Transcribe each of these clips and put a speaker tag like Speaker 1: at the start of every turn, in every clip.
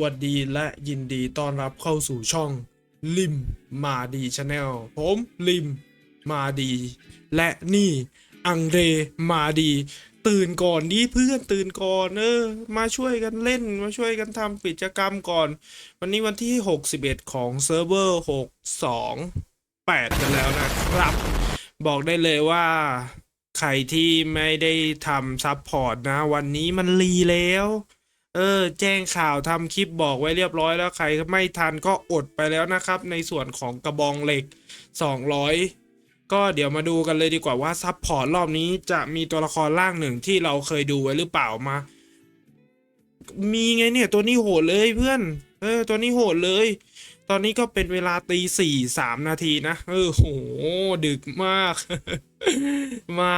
Speaker 1: วัสดีและยินดีต้อนรับเข้าสู่ช่องลิมมาดีชาแนลผมลิมมาดี และนี่อังเรมาดี ตื่นก่อนดิเพื่อนตื่นก่อนเออมาช่วยกันเล่นมาช่วยกันทำกิจกรรมก่อน วันนี้วันที่ 61 ของเซิร์ฟเวอร์ 628 กันแล้วนะครับ บอกได้เลยว่าใครที่ไม่ได้ทำซับพอร์ตนะ วันนี้มันรีแล้ว เออ แจ้งข่าวทำคลิปบอกไว้เรียบร้อยแล้วใครไม่ทันก็อดไปแล้วนะครับ ในส่วนของกระบองเหล็ก 200 ก็เดี๋ยวมาดูกันเลยดีกว่าว่าซับพอร์ตรอบนี้จะมีตัวละครร่างหนึ่งที่เราเคยดูไว้หรือเปล่ามา มีไงเนี่ยตัวนี้โหดเลยเพื่อน เออ ตัวนี้โหดเลย ตอนนี้ก็เป็นเวลาตีสี่สามนาทีนะ เออโห ดึกมาก มา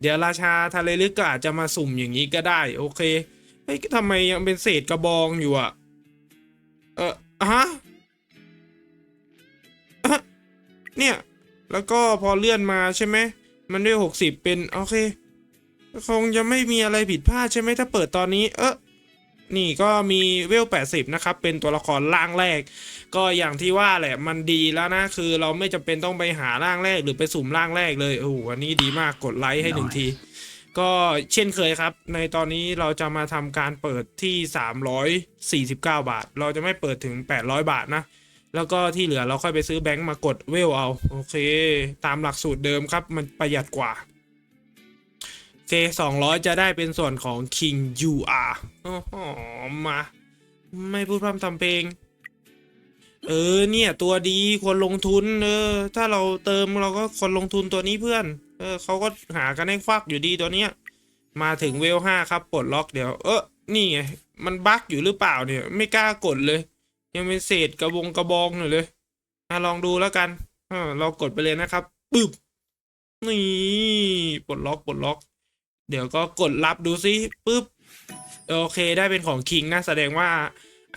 Speaker 1: เดี๋ยวราชาทะเลลึกก็อาจจะมาสุ่มอย่างนี้ก็ได้ โอเค เฮ้ยทำไมยังเป็นเศษกระบองอยู่อะเออฮะเนี่ย แล้วก็พอเลื่อนมาใช่ไหม มันด้หกสิบเป็น โอเค คงจะไม่มีอะไรผิดพลาดใช่ไหมถ้าเปิดตอนนี้ เออนี่ก็มีเวล 80 นะครับ เป็นตัวละครร่างแรก ก็อย่างที่ว่าแหละมันดีแล้วนะ คือเราไม่จำเป็นต้องไปหาร่างแรกหรือไปสุ่มร่างแรกเลย โอ้โห อันนี้ดีมากกดไลค์ให้หนึ่งที ก็เช่นเคยครับ ในตอนนี้เราจะมาทำการเปิดที่ 349 บาท เราจะไม่เปิดถึง 800 บาทนะ แล้วก็ที่เหลือเราค่อยไปซื้อแบงค์มากดเวลเอา โอเค ตามหลักสูตรเดิมครับ มันประหยัดกว่าโอเค200 จะได้เป็นส่วนของ King UR โอ้โหมา ไม่พูดพร่ำทำเพลงเออเนี่ยตัวดีควรลงทุนเออถ้าเราเติมเราก็ควรลงทุนตัวนี้เพื่อน เออเขาก็หากันให้ควักอยู่ดีตัวเนี้ย มาถึงเวลห้าครับปลดล็อกเดี๋ยว เออนี่ไงมันบั๊กอยู่หรือเปล่าเนี่ย ไม่กล้ากดเลย ยังเป็นเศษกระบงกระบองอยู่เลยอะลองดูแล้วกันเออเรากดไปเลยนะครับปึ๊บนี่ปลดล็อกปลดล็อก เดี๋ยวก็กดรับดูซิปึ๊บโอเคได้เป็นของคิงนะแสดงว่า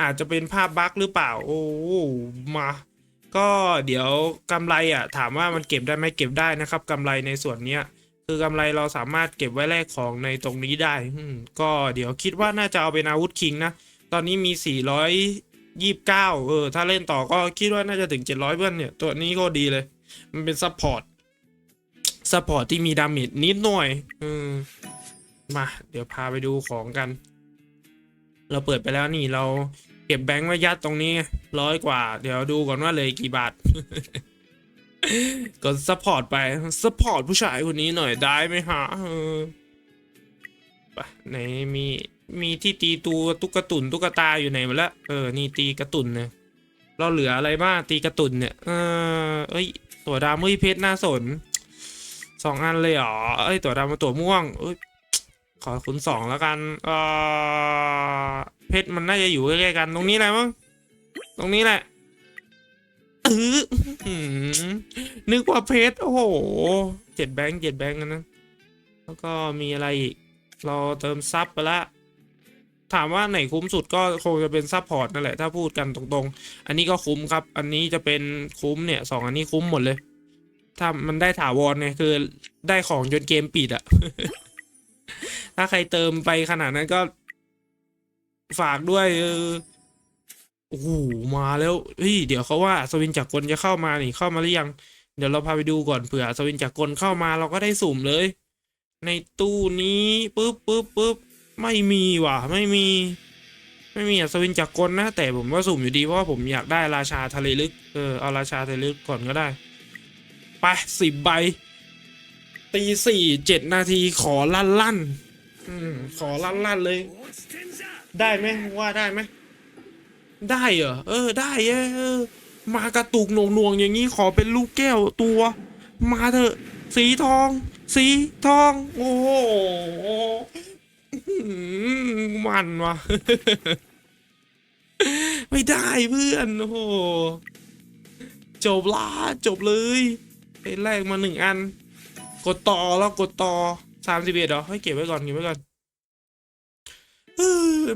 Speaker 1: อาจจะเป็นภาพบั๊กหรือเปล่า โอ้มา ก็เดี๋ยวกำไรอะถามว่ามันเก็บได้ไหมเก็บได้นะครับกำไรในส่วนเนี้ยคือกำไรเราสามารถเก็บไว้แลกของในตรงนี้ได้ก็เดี๋ยวคิดว่าน่าจะเอาเป็นอาวุธคิงนะตอนนี้มี 429เออถ้าเล่นต่อก็คิดว่าน่าจะถึง 700เพื่อนเนี่ย ตัวนี้ก็ดีเลย มันเป็นซัพพอร์ตซัพพอร์ตที่มีดาเมจนิดหน่อยอืมมา เดี๋ยวพาไปดูของกัน เราเปิดไปแล้วนี่เรา เก็บแบงค์ไว้ยัดตรงนี้ร้อยกว่า เดี๋ยวดูก่อนว่าเลยกี่บาทก็ซัพพอร์ตไปซัพพอร์ตผู้ชายคนนี้หน่อยได้ไหมฮะไปไหนมีมีที่ตีตัวตุ๊กตุนตุ๊กตาอยู่ไหนหมดละเออนี่ตีกระตุนเนี่ยเราเหลืออะไรบ้างตีกระตุนเนี่ยเออเอ้ยตัวดำเฮ้ยเพชรน่าสนสองอันเลยเหรอเอ้ยตัวดำมาตัวม่วงเอ้ย ขอคุณสองแล้วกัน เออเพชรมันน่าจะอยู่ใกล้ๆกัน ตรงนี้แหละมั้ง ตรงนี้แหละเออนึกว่าเพชร โอ้โห เจ็ดแบงค์เจ็ดแบงค์กันนะ แล้วก็มีอะไรอีก เราเติมซับไปละ ถามว่าไหนคุ้มสุดก็คงจะเป็นซับพอร์ตนั่นแหละ ถ้าพูดกันตรงๆ อันนี้ก็คุ้มครับ อันนี้จะเป็นคุ้มเนี่ยสองอันนี้คุ้มหมดเลยถ้ามันได้ถาวรเนี่ยคือได้ของจนเกมปิดอะ ถ้าใครเติมไปขนาดนั้นก็ ฝากด้วยเออโอ้โหมาแล้วเฮ้ยเดี๋ยวเขาว่าสวินจากกลจะเข้ามานี่เข้ามาหรือยัง เดี๋ยวเราพาไปดูก่อนเผื่อสวินจากกลเข้ามาเราก็ได้สุ่มเลย ในตู้นี้ปึ๊บปึ๊บปึ๊บไม่มีว่ะ ไม่มี ไม่มีอัศวินจากกลนะ แต่ผมว่าสุ่มอยู่ดีเพราะว่าผมอยากได้ราชาทะเลลึกเออเอาราชาทะเลลึกก่อนก็ได้ ไปสิบใบ ตีสี่เจ็ดนาทีขอลั่นลั่นขอลั่นลั่นเลย ได้ไหมว่าได้ไหมได้เหรอเออ ได้เออมากระตุกหน่วงหน่วงอย่างนี้ขอเป็นลูกแก้วตัว มาเถอะ สีทอง สีทอง โอ้โหมันวะไม่ได้เพื่อนโอ้โหจบละจบเลยเป็นแรกมาหนึ่งอัน กดต่อแล้วกดต่อสามสิบเอ็ดเหรอให้เก็บไว้ก่อนเก็บไว้ก่อน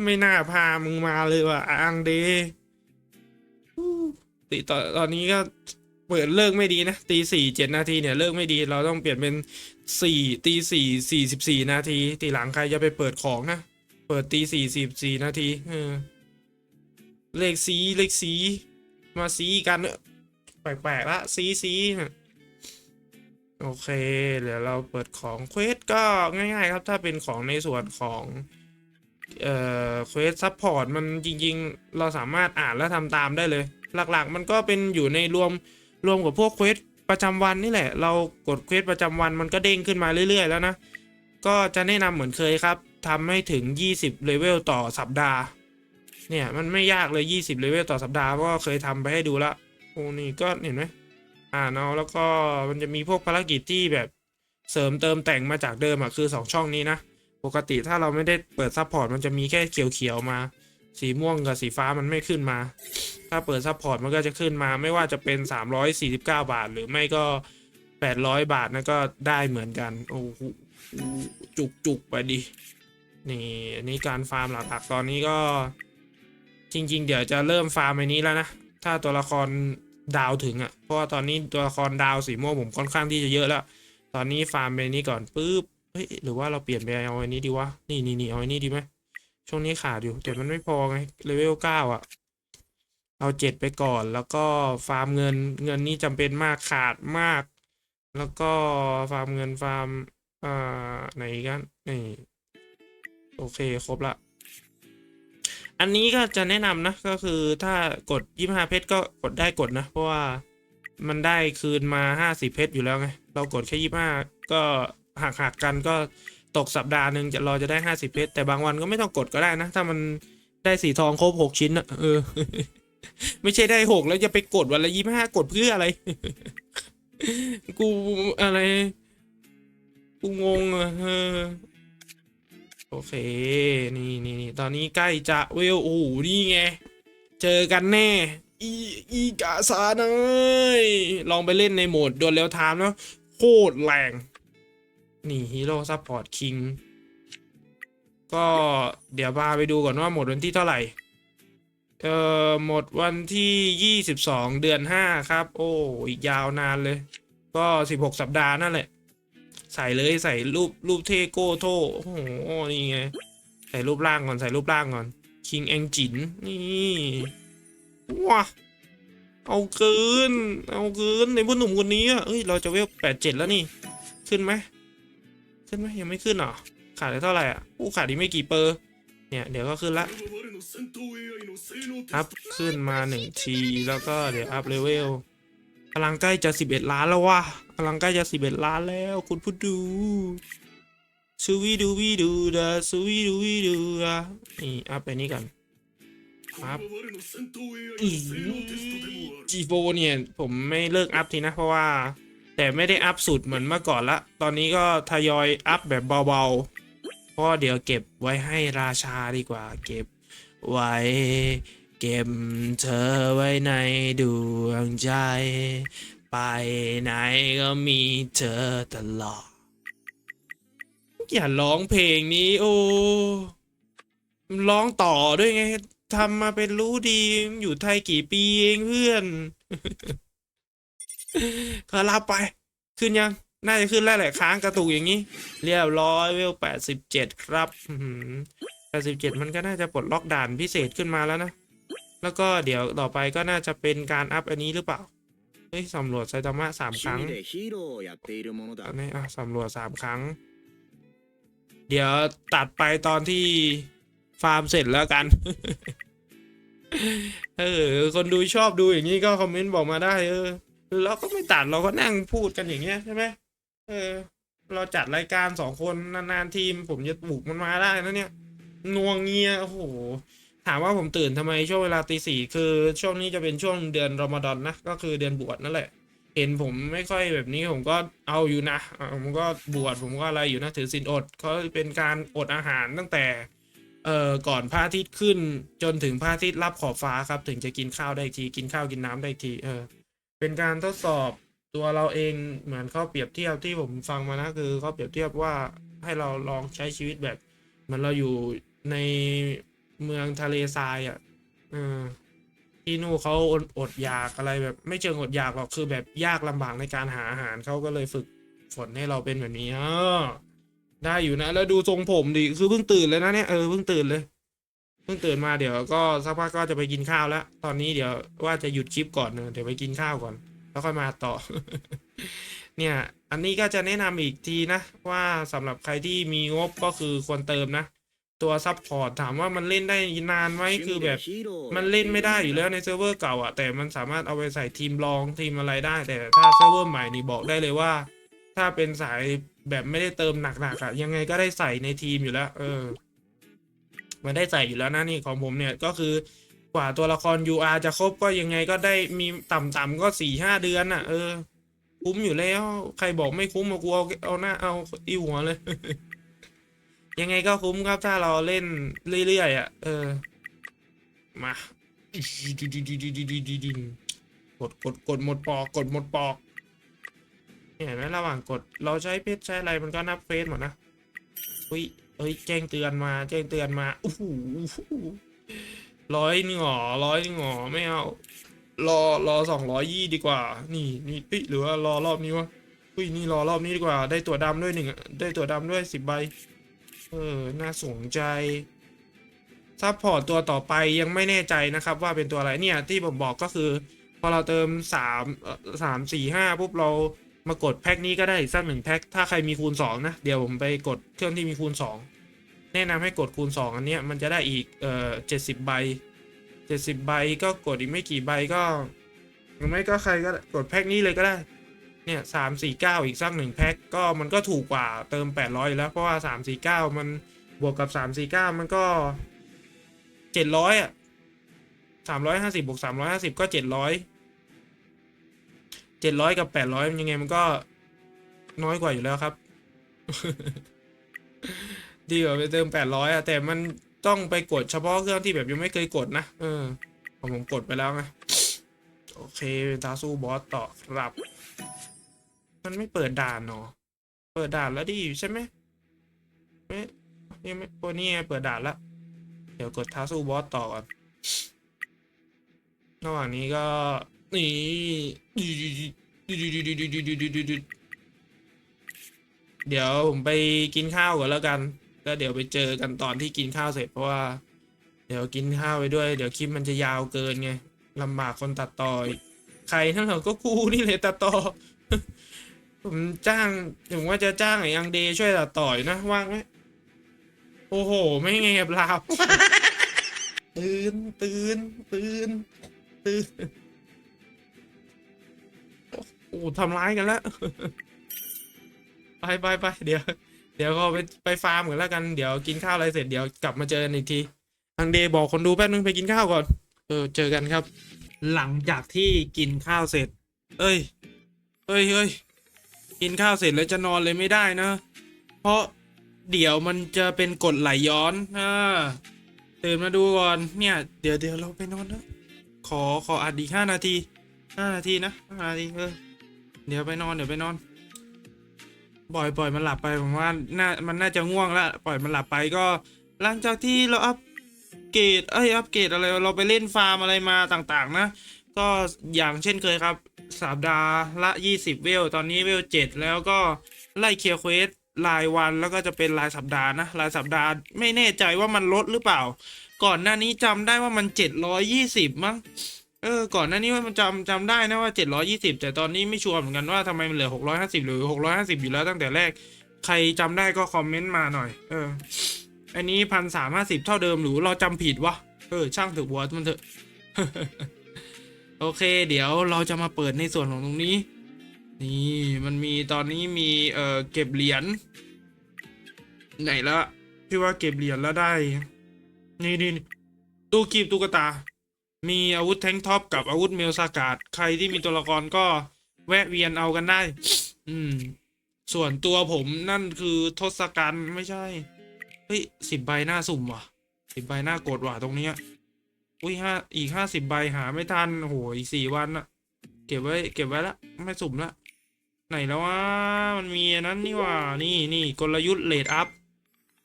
Speaker 1: ไม่น่าพามึงมาเลยว่ะอังเดตีตอนตอนนี้ก็เปิดเลิกไม่ดีนะตีสี่เจ็ดนาทีเนี่ยเลิกไม่ดี เราต้องเปลี่ยนเป็นสี่ตีสี่สี่สิบสี่นาทีตีหลังใครจะไปเปิดของนะเปิดตีสี่สิบสี่นาทีเออเลขสีเลขสี มาสีกันแปลกๆละสีสี โอเค เดี๋ยวเราเปิดของเควสก็ง่าย ๆ ครับ ถ้าเป็นของในส่วนของเอ่อเควสซัพพอร์ตมันจริง ๆ เราสามารถอ่านและทำตามได้เลย หลักๆ มันก็เป็นอยู่ในรวมรวมกับพวกเควสประจำวันนี่แหละ เรากดเควสประจำวันมันก็เด้งขึ้นมาเรื่อย ๆ แล้วนะ ก็จะแนะนำเหมือนเคยครับทำให้ถึง 20เลเวลต่อสัปดาห์ เนี่ยมันไม่ยากเลย 20เลเวลต่อสัปดาห์เพราะเคยทำไปให้ดูละโอ้นี่ก็เห็นไหม อ่านเอาแล้วก็มันจะมีพวกภารกิจที่แบบเสริมเติมแต่งมาจากเดิมอะคือ 2 ช่องนี้นะ ปกติถ้าเราไม่ได้เปิดซัพพอร์ตมันจะมีแค่เขียวๆมา สีม่วงกับสีฟ้ามันไม่ขึ้นมา ถ้าเปิดซัพพอร์ตมันก็จะขึ้นมา ไม่ว่าจะเป็น 349 บาท หรือไม่ก็ 800 บาทนะก็ได้เหมือนกัน โอ้โหจุกจุกไปดิ นี่อันนี้การฟาร์มหลักๆตอนนี้ก็ จริง ๆ เดี๋ยวจะเริ่มฟาร์มอันนี้แล้วนะ ถ้าตัวละคร ดาวถึงอะ่ะ เพราะว่าตอนนี้ตัวละครดาวสีม่วงผมค่อนข้างที่จะเยอะแล้ว ตอนนี้ฟาร์มไปนี้ก่อนปุ๊บ เฮ้ย หรือว่าเราเปลี่ยนไปเอาอันนี้ดีวะ นี่นี่นี่เอาอันนี้ดีไหม ช่วงนี้ขาดอยู่ แต่มันไม่พอไง เลเวลเก้าอะ เอาเจ็ดไปก่อน แล้วก็ฟาร์มเงิน เงินนี่จำเป็นมากขาดมาก แล้วก็ฟาร์มเงินฟาร์ม อ่า ไหนกันนี่ โอเค ครบละ อันนี้ก็จะแนะนำนะ ก็คือถ้ากดยี่ห้าเพชรก็กดได้กดนะ เพราะว่ามันได้คืนมาห้าสิบเพชรอยู่แล้วไง เรากดแค่ยี่ห้าก็หักหักกันก็ตกสัปดาห์หนึ่งจะราจะได้ห้าสิบเพชรแต่บางวันก็ไม่ต้องกดก็ได้นะ ถ้ามันได้สีทองครบหกชิ้นอะเออ ไม่ใช่ได้หกแล้วจะไปกดวันละยี่ห้ากดเพื่ออะไร กูอะไร กูงงอะเออ โอเคนี่นี่นี่ตอนนี้ใกล้จะเวลโอ้โหนี่ไง เจอกันแน่ อีอีกาซาเนยลองไปเล่นในโหมดดวลเร็วไทม์แล้วโคตรแรง นี่ฮีโร่ซัพพอร์ตคิงก็เดี๋ยวพาไปดูก่อนว่าหมดวันที่เท่าไหร่ เอ่อ หมดวันที่22เดือน5ครับ โอ้อีกยาวนานเลย ก็16สัปดาห์นั่นแหละ ใส่เลยใส่รูปรูปเทโก้โทโอ้โหนี่ไง ใส่รูปร่างก่อนใส่รูปร่างก่อนคิงแองจินนี่ว้าเอาเกิน เอาเกินในผู้หนุ่มคนนี้อะเอ้ยเราจะเวลแปดเจ็ดแล้วนี่ ขึ้นไหมขึ้นไหมยังไม่ขึ้นเหรอขาดได้เท่าไหร่อะอู้ขาดอีกไม่กี่เปอร์เนี่ยเดี๋ยวก็ขึ้นละอัพขึ้นมาหนึ่งทีแล้วก็เดี๋ยวอัพเลเวลกำลังใกล้จะสิบเอ็ดล้านแล้วว่ะ กำลังใกล้จะสิบเอ็ดล้านแล้วคุณผู้ดูซูวีดูวีดูดาซูวีดูวีดูดานี่อัพไปนี้กันอัพจีโฟเนี่ยผมไม่เลิกอัพทีนะเพราะว่า แต่ไม่ได้อัพสุดเหมือนเมื่อก่อนละ ตอนนี้ก็ทยอยอัพแบบเบาๆเพราะเดี๋ยวเก็บไว้ให้ราชาดีกว่า เก็บไว้ เก็บเธอไว้ในดวงใจ ไปไหนก็มีเธอตลอด อย่าร้องเพลงนี้ โอ้ร้องต่อด้วยไงทำมาเป็นรู้ดีอยู่ไทยกี่ปีเองเพื่อนก็รับไป ขึ้นยัง น่าจะขึ้นแล้วแหละค้างกระตุกอย่างนี้ เรียบร้อยเวลแปดสิบเจ็ดครับแปดสิบเจ็ดมันก็น่าจะปลดล็อกด่านพิเศษขึ้นมาแล้วนะ แล้วก็เดี๋ยวต่อไปก็น่าจะเป็นการอัพอันนี้หรือเปล่า เฮ้ยสำรวจไซตามะสามครั้งตอนนี้อะสำรวจสามครั้ง เดี๋ยวตัดไปตอนที่ฟาร์มเสร็จแล้วกัน เออ คนดูชอบดูอย่างนี้ก็คอมเมนต์บอกมาได้ เออเราก็ไม่ตัดเราก็นั่งพูดกันอย่างเงี้ยใช่ไหมเออ เราจัดรายการสองคนนานๆทีม ผมจะปลูกมันมาได้นะเนี่ยนวงเงียโอ้โห ถามว่าผมตื่นทำไมช่วงเวลาตีสี่คือช่วงนี้จะเป็นช่วงเดือนรอมฎอนนะก็คือเดือนบวชนั่นแหละ เห็นผมไม่ค่อยแบบนี้ผมก็เอาอยู่นะผมก็บวชผมก็อะไรอยู่นะถือศีลอดเขาเป็นการอดอาหารตั้งแต่เอ่อก่อนพระอาทิตย์ขึ้นจนถึงพระอาทิตย์รับขอบฟ้าครับ ถึงจะกินข้าวได้ทีกินข้าวกินน้ำได้ทีเออเป็นการทดสอบตัวเราเองเหมือนเขาเปรียบเทียบที่ผมฟังมานะคือเขาเปรียบเทียบว่าให้เราลองใช้ชีวิตแบบเหมือนเราอยู่ใน เมืองทะเลทรายอะเออที่นู่นเขาอดอดอยากอะไรแบบ ไม่เชิงอดอยากหรอกคือแบบยากลำบากในการหาอาหารเขาก็เลยฝึกฝนให้เราเป็นแบบนี้อ่าได้อยู่นะ แล้วดูทรงผมดิคือเพิ่งตื่นเลยนะเนี่ยเออเพิ่งตื่นเลยเพิ่งตื่นมาเดี๋ยวก็สักพักก็จะไปกินข้าวแล้ว ตอนนี้เดี๋ยวว่าจะหยุดคลิปก่อนเนอะเดี๋ยวไปกินข้าวก่อน แล้วค่อยมาต่อ เนี่ย อันนี้ก็จะแนะนำอีกทีนะ ว่าสำหรับใครที่มีงบก็คือควรเติมนะ ตัวซับพอร์ตถามว่ามันเล่นได้นานไหมคือแบบ มันเล่นไม่ได้อยู่แล้วในเซิร์ฟเวอร์เก่าอะแต่มันสามารถเอาไปใส่ทีมรองทีมอะไรได้ แต่ถ้าเซิร์ฟเวอร์ใหม่นี่บอกได้เลยว่า ถ้าเป็นสายแบบไม่ได้เติมหนักๆอะยังไงก็ได้ใส่ในทีมอยู่แล้ว เออ มันได้ใส่อยู่แล้วนะนี่ของผมเนี่ยก็คือกว่าตัวละคร UR จะครบก็ยังไงก็ได้มีต่ำๆก็สี่ห้าเดือนอะ เออ คุ้มอยู่แล้ว ใครบอกไม่คุ้มมากูเอาเอาหน้าเอาอีหัวเลย ยังไงก็คุ้มครับถ้าเราเล่นเรื่อยๆอะ เออ มากดกดกดหมดปอกกดหมดปอกเห็นไหมระหว่างกดเราใช้เพชรใช้อะไรมันก็นับเฟสหมดนะอุ้ยเอ้ยแจ้งเตือนมา แจ้งเตือนมาโอ้โหร้อยหนึ่งหรอร้อยหนึ่งหรอไม่เอารอรอสองร้อยยี่ดีกว่า นี่นี่เอ้ยหรือว่ารอรอบนี้วะอุ้ยนี่รอรอบนี้ดีกว่า ได้ตัวดำด้วยหนึ่งได้ตัวดำด้วยสิบใบ เออ น่าสนใจซัพพอร์ตตัวต่อไปยังไม่แน่ใจนะครับ ว่าเป็นตัวอะไรเนี่ยที่ผมบอกก็คือ พอเราเติมสามเอ่อสามสี่ห้าปุ๊บเรามากดแพ็คนี้ก็ได้สักหนึ่งแพ็คถ้าใครมีคูณสองนะเดี๋ยวผมไปกดเครื่องที่มีคูณสองแนะนำให้กดคูณสองอันเนี้ยมันจะได้อีกเอ่อเจ็ดสิบใบเจ็ดสิบใบก็กดอีกไม่กี่ใบก็หรือไม่ก็ใครก็กดแพ็คนี้เลยก็ได้ เนี่ยสามสี่เก้าอีกสักหนึ่งแพ็คก็มันก็ถูกกว่าเติมแปดร้อยแล้วเพราะว่าสามสี่เก้ามันบวกกับสามสี่เก้ามันก็เจ็ดร้อยอะสามร้อยห้าสิบบวกสามร้อยห้าสิบก็เจ็ดร้อยเจ็ดร้อยกับแปดร้อยยังไงมันก็น้อยกว่าอยู่แล้วครับ ดีกว่าไปเติมแปดร้อยอะแต่มันต้องไปกดเฉพาะเครื่องที่แบบยังไม่เคยกดนะเออผมกดไปแล้วไงโอเคตาสู้บอสต่อครับ มันไม่เปิดด่านเนาะเปิดด่านแล้วดิใช่ไหมไม่ยังไม่ตัวนี้เปิดด่านแล้วเดี๋ยวกดท้าสู้บอสต่อก่อนระหว่างนี้ก็นี่เดี๋ยวผมไปกินข้าวก่อนแล้วกัน แล้วเดี๋ยวไปเจอกันตอนที่กินข้าวเสร็จเพราะว่า เดี๋ยวกินข้าวไปด้วย เดี๋ยวคลิปมันจะยาวเกินไงลำบากคนตัดต่อใครทั้งหมดก็กูนี่เลยตัดต่อ ผมจ้างผมว่าจะจ้างไอ้ยังเดย์ช่วยตัดต่อยนะว่างไหมโอ้โห ไม่เงียบหลับตื่นตื่นตื่นตื่นโอ้ทำร้ายกันแล้วไปไปไปเดี๋ยว เดี๋ยวก็ไปไปฟาร์มกันแล้วกันเดี๋ยวกินข้าวอะไรเสร็จเดี๋ยวกลับมาเจอกันอีกทีทางเดย์บอกคนดูแป๊บนึงไปกินข้าวก่อน เออเจอกันครับ หลังจากที่กินข้าวเสร็จ เอ้ย เอ้ยเอ้ย กินข้าวเสร็จแล้วจะนอนเลยไม่ได้นะ เพราะเดี๋ยวมันจะเป็นกฎไหลย้อนอ่าตื่นมาดูก่อนเนี่ย เดี๋ยวเดี๋ยวเราไปนอนนะขอขออัดอีกห้านาทีห้านาทีนะห้านาทีเออเดี๋ยวไปนอนเดี๋ยวไปนอนปล่อยปล่อยมันหลับไปผมว่าน่ามันน่าจะง่วงแล้วปล่อยมันหลับไปก็หลังจากที่เราอัปเกรดเอ้ยอัปเกรดอะไรเราไปเล่นฟาร์มอะไรมาต่างๆ นะ ก็อย่างเช่นเคยครับ สัปดาห์ละ 20 เวล ตอนนี้เวล7แล้วก็ไล่เคลียร์เควสรายวันแล้วก็จะเป็นรายสัปดาห์นะ รายสัปดาห์ไม่แน่ใจว่ามันลดหรือเปล่า ก่อนหน้านี้จำได้ว่ามัน 720 มั้งเออ ก่อนหน้านี้ว่ามันจำจำได้นะว่า 720 แต่ตอนนี้ไม่ชัวร์เหมือนกันว่าทำไมมันเหลือ 650 หรือ 650 อยู่แล้วตั้งแต่แรก ใครจำได้ก็คอมเมนต์มาหน่อย เออ อันนี้พันสามห้าสิบเท่าเดิมหรือเราจำผิดวะ เออ ช่างเถอวัวมันเถอะ โอเค เดี๋ยวเราจะมาเปิดในส่วนของตรงนี้ นี่มันมีตอนนี้มีเอ่อเก็บเหรียญไหนละพี่ว่าเก็บเหรียญแล้วได้ นี่นี่ตู้กีบตุ๊กตา มีอาวุธแทงท็อปกับอาวุธเมลซากาดใครที่มีตัวละครก็แวะเวียนเอากันได้ อืม ส่วนตัวผมนั่นคือทศกัณฐ์ไม่ใช่ เฮ้ยสิบใบหน้าสุ่มว่ะสิบใบหน้ากดว่ะตรงเนี้ย อุ้ยห้าอีกห้าสิบใบหาไม่ทันโหอีกสี่วันอะเก็บไว้เก็บไว้ละไม่สุ่มละไหนแล้ววะมันมีนั้นนี่ว่านี่นี่กลยุทธ์เลดอัพ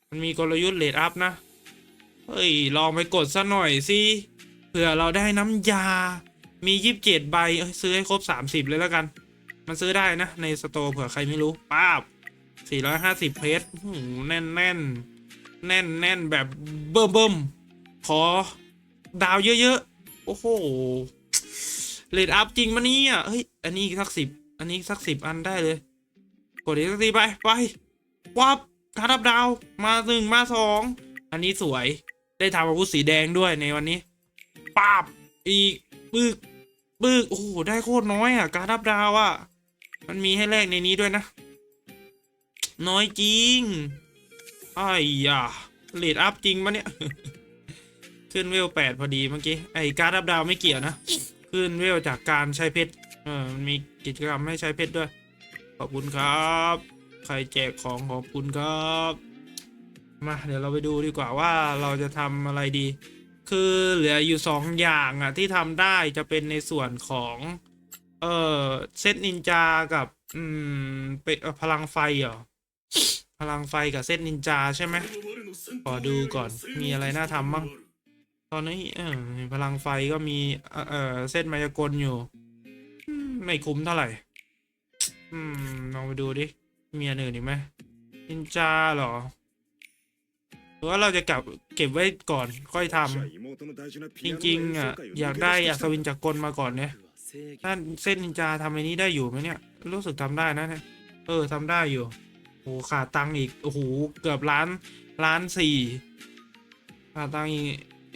Speaker 1: มันมีกลยุทธ์เลดอัพนะเฮ้ยลองไปกดซะหน่อยสิเผื่อเราได้น้ำยา มียี่สิบเจ็ดใบซื้อให้ครบสามสิบเลยแล้วกัน มันซื้อได้นะ ในสโตร์เผื่อใครไม่รู้ป้าบสี่ร้อยห้าสิบเพชรโอ้โหแน่นแน่นแน่นแน่นแบบเบิ่มเบิ่มขอ ดาวเยอะๆ โอ้โหเลดอัพจริงมะเนี่ยเฮ้ย อันนี้อีกสักสิบ อันนี้สักสิบอันได้เลย กดอีกสักทีไป ไปวับการดับดาว มาหนึ่งมาสอง อันนี้สวย ได้ทำอาวุธสีแดงด้วยในวันนี้ปาบ อีกบึกบึก โอ้โห ได้โคตรน้อยอะ การดับดาวอะ มันมีให้แลกในนี้ด้วยนะ น้อยจริงไอ้ยาเลดอัพจริงปะเนี่ย ขึ้นเวลแปดพอดีเมื่อกี้ ไอ้การดับดาวไม่เกี่ยวนะ ขึ้นเวลจากการใช้เพชร เออมีกิจกรรมให้ใช้เพชรด้วย ขอบคุณครับ ใครแจกของขอบคุณครับ มาเดี๋ยวเราไปดูดีกว่าว่าเราจะทำอะไรดี คือเหลืออยู่สองอย่างอะที่ทำได้จะเป็นในส่วนของ เออเซตนินจากับ อืมเป็พลังไฟเหรอพลังไฟกับเซตนินจาใช่ไหมขอดูก่อนมีอะไรน่าทำบ้าง ตอนนี้เออพลังไฟก็มีเอ่อเส้นมายากลอยู่ไม่คุ้มเท่าไหร่ อืมลองไปดูดิ มีอันอื่นอีกไหมนินจาเหรอหรือว่าเราจะเก็บเก็บไว้ก่อนค่อยทำจริง ๆอะอยากได้อัศวินจักกลมาก่อนเนี่ยถ้าเส้นนินจาทำไอ้นี้ได้อยู่ไหมเนี่ย รู้สึกทำได้นะเนี่ยเออทำได้อยู่โอ้ขาดตังค์อีกโอ้โหเกือบล้านล้านสี่ขาดตังค์อีก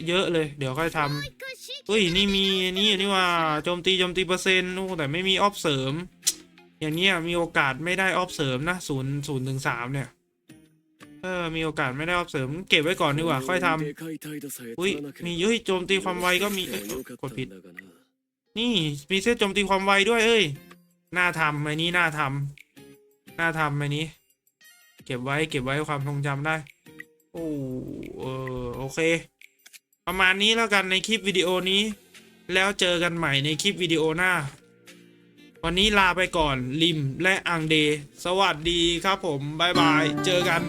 Speaker 1: เยอะเลย เดี๋ยวค่อยทำเฮ้ยนี่มีนี่นี่ว่าโจมตีโจมตีเปอร์เซ็นต์โอ้แต่ไม่มีออฟเสริม อย่างเงี้ยมีโอกาสไม่ได้ออฟเสริมนะศูนย์ศูนย์ถึงสามเนี่ยเออมีโอกาสไม่ได้ออฟเสริมเก็บไว้ก่อนดีกว่าค่อยทำอุ้ยมีเฮ้ยโจมตีความไวก็มีกดผิด นี่มีเซตโจมตีความไวด้วยเอ้ยน่าทำไอ้นี้น่าทำน่าทำไอ้นี้ เก็บไว้เก็บไว้ความทรงจำได้ โอ้เออโอเค ประมาณนี้แล้วกันในคลิปวิดีโอนี้ แล้วเจอกันใหม่ในคลิปวิดีโอหน้า วันนี้ลาไปก่อนลิมและอังเด สวัสดีครับผม บ๊ายบาย เจอกัน